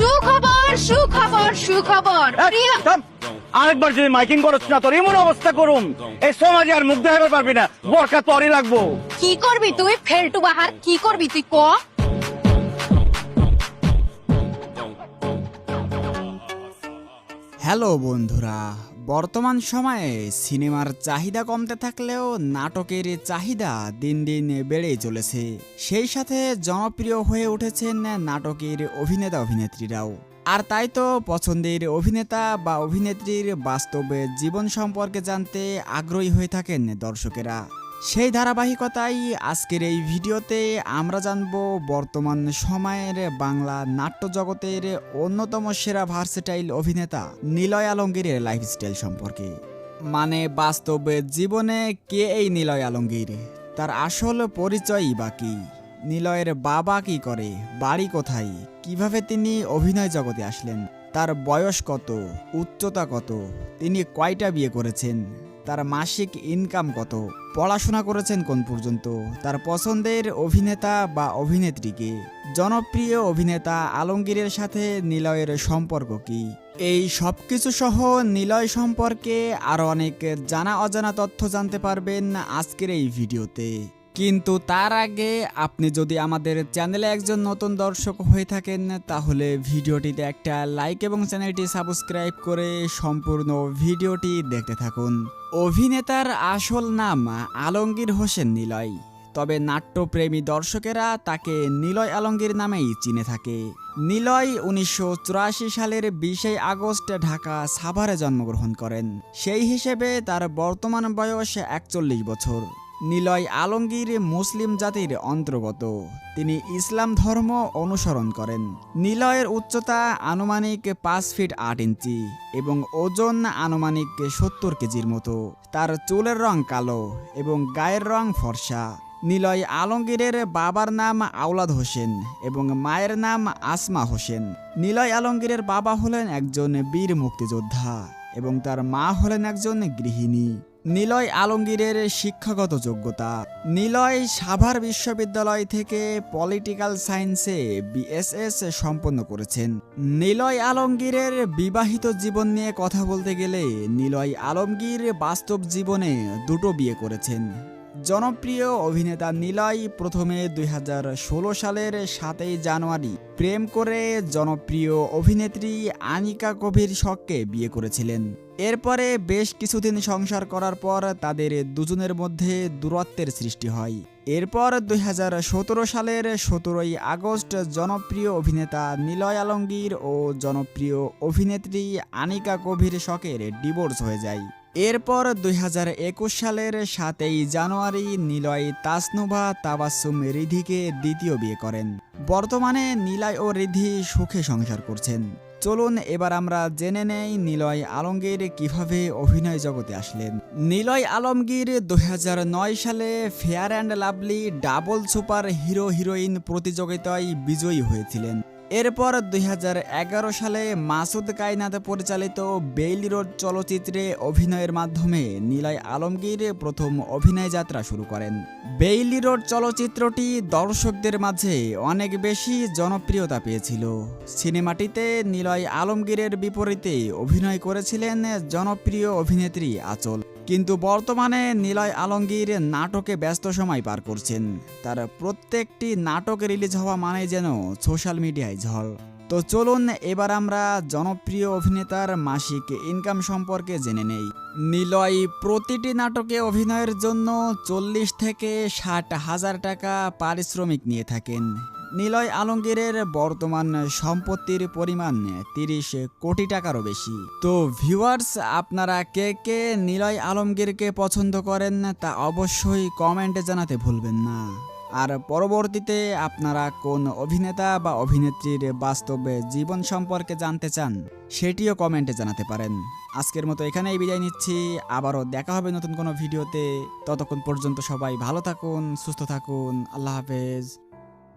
সুখবর সুখবর সুখবর। প্রিয়। আরেকবার যদি মাইকিং করছ না তোর এমন অবস্থা করুম। এই সমাজে আর মুখ দেখাতে পারবি না। বরকা তোরই লাগবো। কি করবি তুই? ফেলটু বাহার কি করবি তুই? ক? হ্যালো বন্ধুরা বর্তমান সময়ে সিনেমার চাহিদা কমতে থাকলেও নাটকের চাহিদা দিন দিন বেড়েই চলেছে। সেই সাথে জনপ্রিয় হয়ে উঠেছেন নাটকের অভিনেতা অভিনেত্রীরাও। আর তাই তো পছন্দের অভিনেতা বা অভিনেত্রীর বাস্তবে জীবন সম্পর্কে জানতে আগ্রহী হয়ে থাকেন দর্শকেরা। সেই ধারাবাহিকতাই আজকের এই ভিডিওতে আমরা জানব বর্তমান সময়ের বাংলা নাট্য জগতের অন্যতম সেরা ভার্সেটাইল অভিনেতা নিলয় আলমগীরের লাইফস্টাইল সম্পর্কে। মানে বাস্তব জীবনে কে এই নিলয় আলমগীর? তার আসল পরিচয়ই বা কি? নিলয়ের বাবা কি করে? বাড়ি কোথায়? কীভাবে তিনি অভিনয় জগতে আসলেন? তার বয়স কত? উচ্চতা কত? তিনি কয়টা বিয়ে করেছেন? তার মাসিক ইনকাম কত? পড়াশোনা করেছেন কোন পর্যন্ত? তার পছন্দের অভিনেতা বা অভিনেত্রীকে জনপ্রিয় অভিনেতা আলমগীরের সাথে নিলয়ের সম্পর্ক কি? এই সব কিছু সহ নিলয় সম্পর্কে আরও অনেক জানা অজানা তথ্য জানতে পারবেন আজকের এই ভিডিওতে। কিন্তু তার আগে আপনি যদি আমাদের চ্যানেলে একজন নতুন দর্শক হয়ে থাকেন, তাহলে ভিডিওটিতে একটা লাইক এবং চ্যানেলটি সাবস্ক্রাইব করে সম্পূর্ণ ভিডিওটি দেখতে থাকুন। অভিনেতার আসল নাম আলমগীর হোসেন নিলয়। তবে নাট্যপ্রেমী দর্শকেরা তাকে নিলয় আলমগীর নামেই চিনে থাকে। নিলয় উনিশশো চুরাশি সালের বিশে আগস্ট ঢাকা সাভারে জন্মগ্রহণ করেন। সেই হিসেবে তার বর্তমান বয়স একচল্লিশ বছর। নিলয় আলমগীর মুসলিম জাতির অন্তর্গত। তিনি ইসলাম ধর্ম অনুসরণ করেন। নিলয়ের উচ্চতা আনুমানিক পাঁচ ফিট আট ইঞ্চি এবং ওজন আনুমানিক সত্তর কেজির মতো। তার চুলের রং কালো এবং গায়ের রং ফর্সা। নিলয় আলমগীরের বাবার নাম আওলাদ হোসেন এবং মায়ের নাম আসমা হোসেন। নিলয় আলমগীরের বাবা হলেন একজন বীর মুক্তিযোদ্ধা এবং তার মা হলেন একজন গৃহিণী। নিলয় আলমগীরের শিক্ষাগত যোগ্যতা। নিলয় সাভার বিশ্ববিদ্যালয় থেকে পলিটিক্যাল সায়েন্সে বিএসএস সম্পন্ন করেছেন। নিলয় আলমগীরের বিবাহিত জীবন নিয়ে কথা বলতে গেলে নিলয় আলমগীর বাস্তব জীবনে দুটো বিয়ে করেছেন। জনপ্রিয় অভিনেতা নিলয় প্রথমে দুই হাজার ষোলো সালের সাতই জানুয়ারি প্রেম করে জনপ্রিয় অভিনেত্রী আনিকা কবির শখকে বিয়ে করেছিলেন। এরপরে বেশ কিছুদিন সংসার করার পর তাদের দুজনের মধ্যে দূরত্বের সৃষ্টি হয়। এরপর দুই হাজার সতেরো সালের সতেরোই আগস্ট জনপ্রিয় অভিনেতা নিলয় আলমগীর ও জনপ্রিয় অভিনেত্রী আনিকা কবির শখের ডিভোর্স হয়ে যায়। এরপর দুই হাজার একুশ সালের সাতই জানুয়ারি নিলয় তাসনুভা তাবাসুম রিধিকে দ্বিতীয় বিয়ে করেন। বর্তমানে নিলয় ও রিধি সুখে সংসার করছেন। চলুন এবার আমরা জেনে নেই নিলয় আলমগীর কীভাবে অভিনয় জগতে আসলেন। নিলয় আলমগীর দুই হাজার নয় সালে Fair and Lovely double super hero heroine প্রতিযোগিতায় বিজয়ী হয়েছিলেন। এরপর দুই হাজার এগারো সালে মাসুদ কায়নাতে পরিচালিত বেইলি রোড চলচ্চিত্রে অভিনয়ের মাধ্যমে নিলয় আলমগীর প্রথম অভিনয় যাত্রা শুরু করেন। বেইলি রোড চলচ্চিত্রটি দর্শকদের মাঝে অনেক বেশি জনপ্রিয়তা পেয়েছিল। সিনেমাটিতে নিলয় আলমগীরের বিপরীতে অভিনয় করেছিলেন জনপ্রিয় অভিনেত্রী আচল। কিন্তু বর্তমানে নিলয় আলমগীর নাটকে ব্যস্ত সময় পার করছেন। তার প্রত্যেকটি নাটক রিলিজ হওয়া মানে যেন সোশ্যাল মিডিয়ায় ঝড়। তো চলুন এবার আমরা জনপ্রিয় অভিনেতার মাসিক ইনকাম সম্পর্কে জেনে নেই। নিলয় প্রতিটি নাটকে অভিনয়ের জন্য চল্লিশ থেকে ষাট হাজার টাকা পারিশ্রমিক নিয়ে থাকেন। নিলয় আলমগীরের বর্তমান সম্পত্তির পরিমাণ তিরিশ কোটি টাকারও বেশি। তো ভিউয়ার্স আপনারা কে কে নিলয় আলমগীরকে পছন্দ করেন তা অবশ্যই কমেন্টে জানাতে ভুলবেন না। আর পরবর্তীতে আপনারা কোন অভিনেতা বা অভিনেত্রীর বাস্তবে জীবন সম্পর্কে জানতে চান, সেটিও কমেন্টে জানাতে পারেন। আজকের মতো এখানেই বিদায় নিচ্ছি, আবারও দেখা হবে নতুন কোনো ভিডিওতে। ততক্ষণ পর্যন্ত সবাই ভালো থাকুন, সুস্থ থাকুন, আল্লাহ হাফেজ।